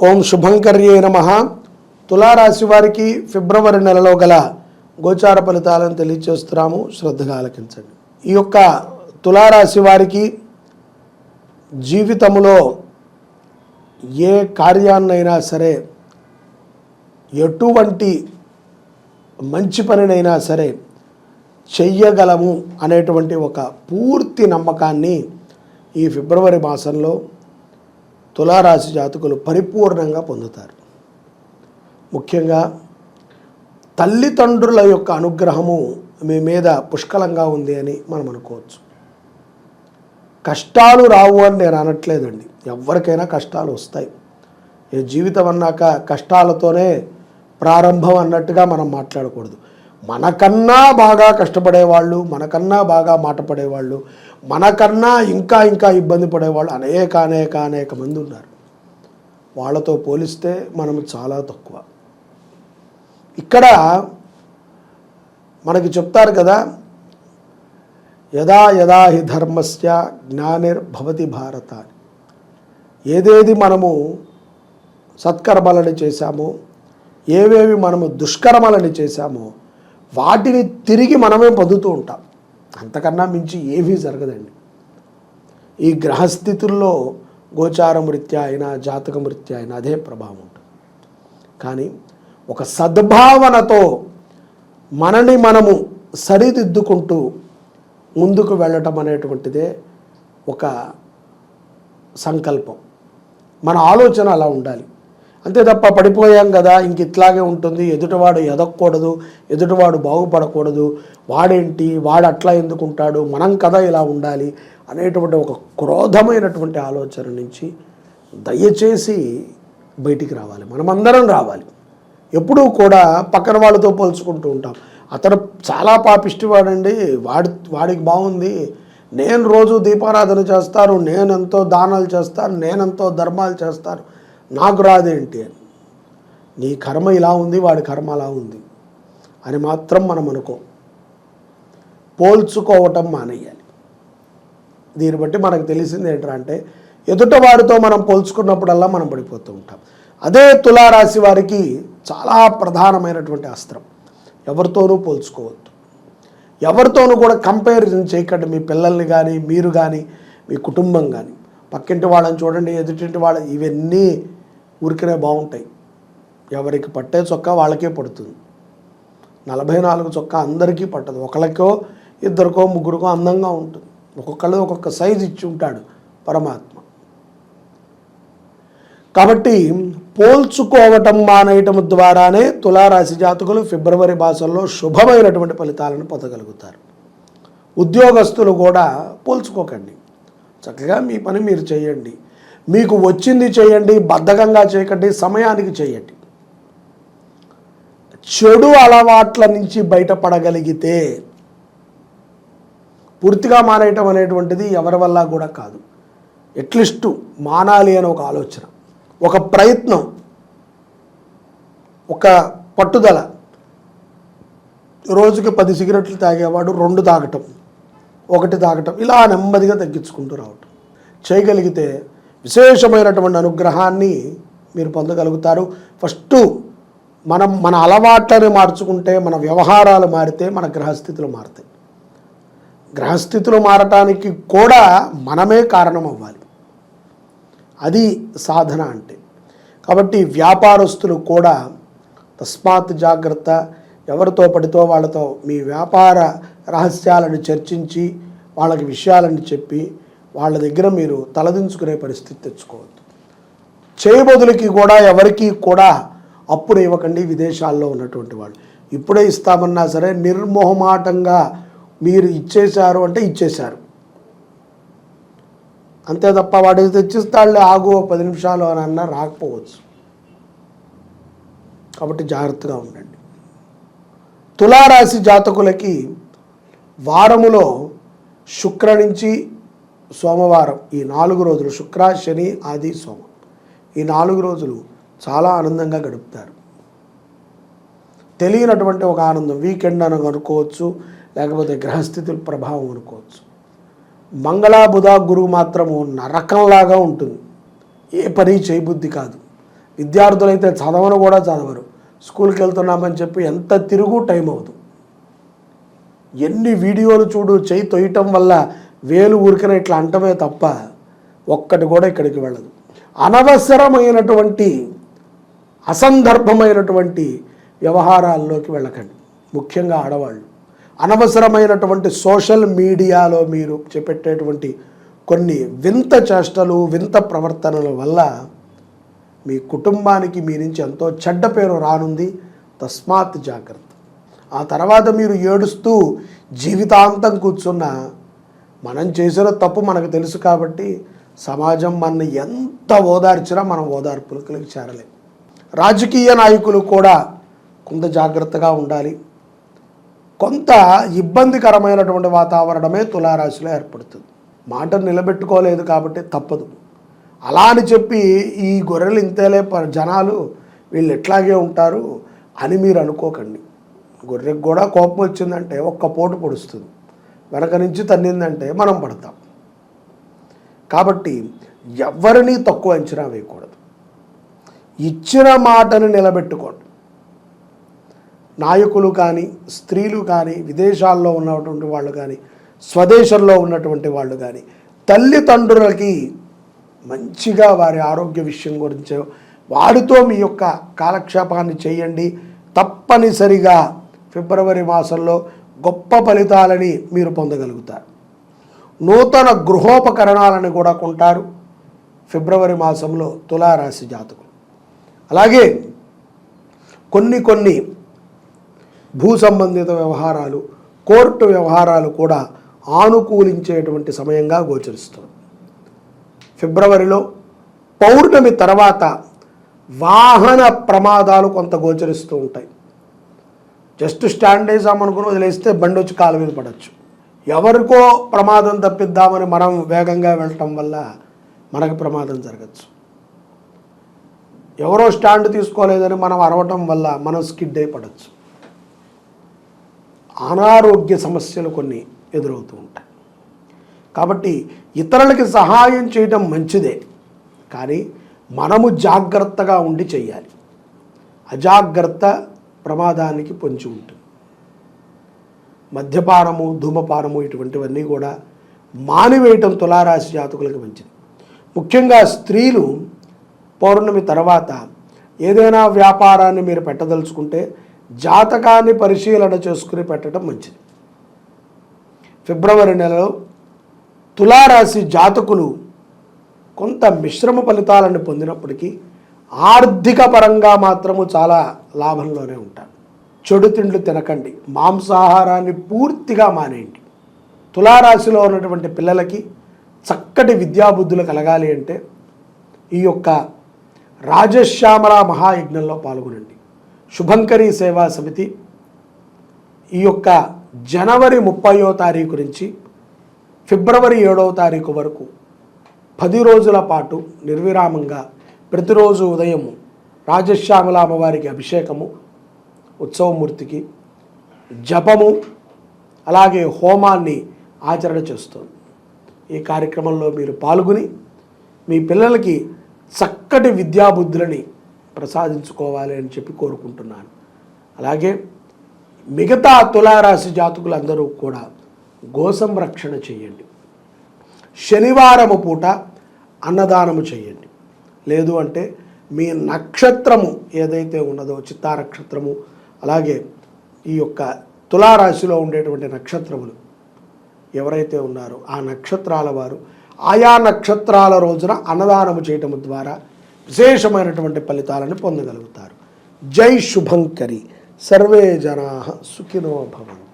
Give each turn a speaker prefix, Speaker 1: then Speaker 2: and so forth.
Speaker 1: ఓం శుభంకర్యే నమ. తులారాశి వారికి ఫిబ్రవరి నెలలో గల గోచార ఫలితాలను తెలియచేస్తున్నాము శ్రద్ధగా ఆలకించండి. ఈ యొక్క తులారాశి వారికి జీవితంలో ఏ కార్యాన్నైనా సరే ఎటువంటి మంచి పనినైనా సరే చెయ్యగలము అనేటువంటి ఒక పూర్తి నమ్మకాన్ని ఈ ఫిబ్రవరి మాసంలో తులారాశి జాతకులు పరిపూర్ణంగా పొందుతారు. ముఖ్యంగా తల్లిదండ్రుల యొక్క అనుగ్రహము మీ మీద పుష్కలంగా ఉంది అని మనం అనుకోవచ్చు. కష్టాలు రావు అని నేను అనట్లేదండి. ఎవరికైనా కష్టాలు వస్తాయి. ఈ జీవితం అన్నాక కష్టాలతోనే ప్రారంభం అన్నట్టుగా మనం మాట్లాడకూడదు. మనకన్నా బాగా కష్టపడేవాళ్ళు మనకన్నా బాగా మాట పడేవాళ్ళు మనకన్నా ఇంకా ఇంకా ఇబ్బంది పడేవాళ్ళు అనేక అనేక అనేక మంది ఉన్నారు. వాళ్ళతో పోలిస్తే మనం చాలా తక్కువ. ఇక్కడ మనకి చెప్తారు కదా యదా యదా హి ధర్మస్య జ్ఞానిర్భవతి భారత ఏదేది మనము సత్కర్మలను చేశామో ఏవేవి మనము దుష్కర్మలను చేశామో వాటిని తిరిగి మనమే పొందుతూ ఉంటాం. అంతకన్నా మించి ఏమీ జరగదండి. ఈ గ్రహస్థితుల్లో గోచారం అయినా జాతకం అయినా అదే ప్రభావం ఉంటుంది. కానీ ఒక సద్భావనతో మనని మనము సరిదిద్దుకుంటూ ముందుకు వెళ్ళటం అనేటువంటిదే ఒక సంకల్పం. మన ఆలోచన అలా ఉండాలి. అంతే తప్ప పడిపోయాం కదా ఇంక ఇట్లాగే ఉంటుంది. ఎదుటివాడు ఎదగకూడదు ఎదుటివాడు బాగుపడకూడదు. వాడేంటి వాడు అట్లా ఎందుకుంటాడు మనం కదా ఇలా ఉండాలి అనేటువంటి ఒక క్రోధమైనటువంటి ఆలోచన నుంచి దయచేసి బయటికి రావాలి. మనమందరం రావాలి. ఎప్పుడూ కూడా పక్కన వాళ్ళతో పోల్చుకుంటూ ఉంటాం. అతను చాలా పాపిష్టివాడండి. వాడి వాడికి బాగుంది. నేను రోజు దీపారాధన చేస్తాను నేనెంతో దానాలు చేస్తాను నేనెంతో ధర్మాలు చేస్తాను నాకు రాదేంటి అని. నీ కర్మ ఇలా ఉంది వాడి కర్మ అలా ఉంది అని మాత్రం మనం అనుకో. పోల్చుకోవటం మానేయాలి. దీన్ని బట్టి మనకు తెలిసింది ఏంటంటే ఎదుట వారితో మనం పోల్చుకున్నప్పుడల్లా మనం పడిపోతూ ఉంటాం. అదే తులారాశి వారికి చాలా ప్రధానమైనటువంటి అస్త్రం. ఎవరితోనూ పోల్చుకోవద్దు. ఎవరితోనూ కూడా కంపారిజన్ చేయకండి. మీ పిల్లల్ని కానీ మీరు కానీ మీ కుటుంబం కానీ పక్కింటి వాళ్ళని చూడండి ఎదుటింటి వాళ్ళ ఇవన్నీ ఉరికినే బాగుంటాయి. ఎవరికి పట్టే చొక్కా వాళ్ళకే పడుతుంది. నలభై నాలుగు చొక్కా అందరికీ పట్టదు. ఒకరికో ఇద్దరికో ముగ్గురికో అందంగా ఉంటుంది. ఒక్కొక్కళ్ళు ఒక్కొక్క సైజు ఇచ్చి ఉంటాడు పరమాత్మ. కాబట్టి పోల్చుకోవటం మానేయటం ద్వారానే తులారాశి జాతకులు ఫిబ్రవరి మాసంలో శుభమైనటువంటి ఫలితాలను పొందగలుగుతారు. ఉద్యోగస్తులు కూడా పోల్చుకోకండి. చక్కగా మీ పని మీరు చేయండి. మీకు వచ్చింది చేయండి బద్ధకంగా చేయకండి సమయానికి చేయండి. చెడు అలవాట్ల నుంచి బయటపడగలిగితే పూర్తిగా మానేయటం అనేటువంటిది ఎవరి వల్ల కూడా కాదు. ఎట్లీస్ట్ మానాలి అని ఒక ఆలోచన ఒక ప్రయత్నం ఒక పట్టుదల. రోజుకి పది సిగరెట్లు తాగేవాడు రెండు తాగటం ఒకటి తాగటం ఇలా నెమ్మదిగా తగ్గించుకుంటూ రావటం. చేయగలిగితే విశేషమైనటువంటి అనుగ్రహాన్ని మీరు పొందగలుగుతారు. ఫస్ట్ మనం మన అలవాట్లని మార్చుకుంటే మన వ్యవహారాలు మారితే మన గ్రహస్థితులు మారుతాయి. గ్రహస్థితులు మారటానికి కూడా మనమే కారణం అవ్వాలి అది సాధన అంటే. కాబట్టి వ్యాపారస్తులు కూడా తస్మాత్ జాగ్రత్త ఎవరితో పడితో వాళ్ళతో మీ వ్యాపార రహస్యాలను చర్చించి వాళ్ళకి విషయాలను చెప్పి వాళ్ళ దగ్గర మీరు తలదించుకునే పరిస్థితి తెచ్చుకోవద్దు. చేయబదులకి కూడా ఎవరికి కూడా అప్పులు ఇవ్వకండి విదేశాల్లో ఉన్నటువంటి వాళ్ళు. ఇప్పుడే ఇస్తామన్నా సరే నిర్మోహమాటంగా మీరు ఇచ్చేశారు అంటే ఇచ్చేశారు. అంతే తప్ప వాడు తెచ్చిస్తాళ్ళే ఆగు ఓ పది నిమిషాలు అని అన్నా రాకపోవచ్చు. కాబట్టి జాగ్రత్తగా ఉండండి. తులారాశి జాతకులకి వారములో శుక్ర నుంచి సోమవారం ఈ నాలుగు రోజులు శుక్ర శని ఆది సోమ. ఈ నాలుగు రోజులు చాలా ఆనందంగా గడుపుతారు. తెలియనటువంటి ఒక ఆనందం వీకెండ్ అని అనుకోవచ్చు లేకపోతే గ్రహస్థితుల ప్రభావం అనుకోవచ్చు. మంగళ బుధ గురువు మాత్రము నరకంలాగా ఉంటుంది. ఏ పని చేయబుద్ధి కాదు. విద్యార్థులైతే చదవను కూడా చదవరు. స్కూల్కి వెళ్తున్నామని చెప్పి ఎంత తిరుగు టైం అవుతుంది ఎన్ని వీడియోలు చూడు చేయి తొయ్యటం వల్ల వేలు ఊరికన ఇట్లా అంటమే తప్ప ఒక్కటి కూడా ఇక్కడికి వెళ్ళదు. అనవసరమైనటువంటి అసందర్భమైనటువంటి వ్యవహారాల్లోకి వెళ్ళకండి. ముఖ్యంగా ఆడవాళ్ళు. అనవసరమైనటువంటి సోషల్ మీడియాలో మీరు చేపట్టేటువంటి కొన్ని వింత చేష్టలు వింత ప్రవర్తనల వల్ల మీ కుటుంబానికి మీ నుంచి ఎంతో చెడ్డ పేరు రానుంది. తస్మాత్ జాగ్రత్త. ఆ తర్వాత మీరు ఏడుస్తూ జీవితాంతం కూర్చున్న మనం చేసిన తప్పు మనకు తెలుసు కాబట్టి సమాజం మన ఎంత ఓదార్చినా మనం ఓదార్పులకి చేరలేం. రాజకీయ నాయకులు కూడా కొంత జాగ్రత్తగా ఉండాలి. కొంత ఇబ్బందికరమైనటువంటి వాతావరణమే తులారాశిలో ఏర్పడుతుంది. మాట నిలబెట్టుకోలేదు కాబట్టి తప్పదు. అలా అని చెప్పి ఈ గొర్రెలు ఇంతేలే ప- జనాలు వీళ్ళు ఎట్లాగే ఉంటారు అని మీరు అనుకోకండి. గొర్రెకు కూడా కోపం వచ్చిందంటే ఒక్క పోటు పొడుస్తుంది. వెనక నుంచి తన్నిందంటే మనం పడతాం. కాబట్టి ఎవరిని తక్కువ అంచనా వేయకూడదు. ఇచ్చిన మాటను నిలబెట్టుకోండి. నాయకులు కానీ స్త్రీలు కానీ విదేశాల్లో ఉన్నటువంటి వాళ్ళు కానీ స్వదేశంలో ఉన్నటువంటి వాళ్ళు కానీ తల్లిదండ్రులకి మంచిగా వారి ఆరోగ్య విషయం గురించి వాడితో మీ యొక్క కాలక్షేపాన్ని చేయండి. తప్పనిసరిగా ఫిబ్రవరి మాసంలో గొప్ప ఫలితాలని మీరు పొందగలుగుతారు. నూతన గృహోపకరణాలను కూడా కొంటారు. ఫిబ్రవరి మాసంలో తులారాశి జాతకులు. అలాగే కొన్ని కొన్ని భూ సంబంధిత వ్యవహారాలు కోర్టు వ్యవహారాలు కూడా ఆనుకూలించేటువంటి సమయంగా గోచరిస్తుంది. ఫిబ్రవరిలో పౌర్ణమి తర్వాత వాహన ప్రమాదాలు కొంత గోచరిస్తూ ఉంటాయి. జస్ట్ స్టాండ్ వేసామనుకుని వదిలేస్తే బండి వచ్చి కాలు మీద పడవచ్చు ఎవరికో ప్రమాదం తప్పిద్దామని మనం వేగంగా వెళ్ళటం వల్ల మనకు ప్రమాదం జరగచ్చు. ఎవరో స్టాండ్ తీసుకోలేదని మనం అరవటం వల్ల మనం స్కిడ్ అయిపడచ్చు అనారోగ్య సమస్యలు కొన్ని ఎదురవుతూ ఉంటాయి. కాబట్టి ఇతరులకి సహాయం చేయటం మంచిదే. కానీ మనము జాగ్రత్తగా ఉండి చేయాలి అజాగ్రత్త ప్రమాదానికి పొంచి ఉంటుంది. మద్యపానము ధూమపానము ఇటువంటివన్నీ కూడా మానివేయటం తులారాశి జాతకులకు మంచిది. ముఖ్యంగా స్త్రీలు పౌర్ణమి తర్వాత ఏదైనా వ్యాపారాన్ని మీరు పెట్టదలుచుకుంటే జాతకాన్ని పరిశీలన చేసుకుని పెట్టడం మంచిది. ఫిబ్రవరి నెలలో తులారాశి జాతకులు కొంత మిశ్రమ ఫలితాలను పొందినప్పటికీ ఆర్థిక పరంగా మాత్రము చాలా లాభంలోనే ఉంటారు. చెడు తిండ్లు తినకండి. మాంసాహారాన్ని పూర్తిగా మానేయండి. తులారాశిలో ఉన్నటువంటి పిల్లలకి చక్కటి విద్యాబుద్ధులు కలగాలి అంటే ఈ యొక్క రాజశ్యామల మహాయజ్ఞంలో పాల్గొనండి. శుభంకరి సేవా సమితి ఈ యొక్క జనవరి ముప్పయో తారీఖు నుంచి ఫిబ్రవరి ఏడవ తారీఖు వరకు పది రోజుల పాటు నిర్విరామంగా ప్రతిరోజు ఉదయము రాజశ్యామల అమ్మవారికి అభిషేకము ఉత్సవమూర్తికి జపము అలాగే హోమాన్ని ఆచరణ చేస్తుంది. ఈ కార్యక్రమంలో మీరు పాల్గొని మీ పిల్లలకి చక్కటి విద్యాబుద్ధులని ప్రసాదించుకోవాలి అని చెప్పి కోరుకుంటున్నాను. అలాగే మిగతా తులారాశి జాతకులందరూ కూడా గోసంరక్షణ చేయండి. శనివారము పూట అన్నదానము చేయండి. లేదు అంటే మీ నక్షత్రము ఏదైతే ఉన్నదో చిత్తా నక్షత్రము అలాగే ఈ యొక్క తులారాశిలో ఉండేటువంటి నక్షత్రములు ఎవరైతే ఉన్నారో ఆ నక్షత్రాల వారు ఆయా నక్షత్రాల రోజున అన్నదానము చేయటం ద్వారా విశేషమైనటువంటి ఫలితాలను పొందగలుగుతారు. జై శుభంకరి. సర్వే జనా సుఖినో భవంతు.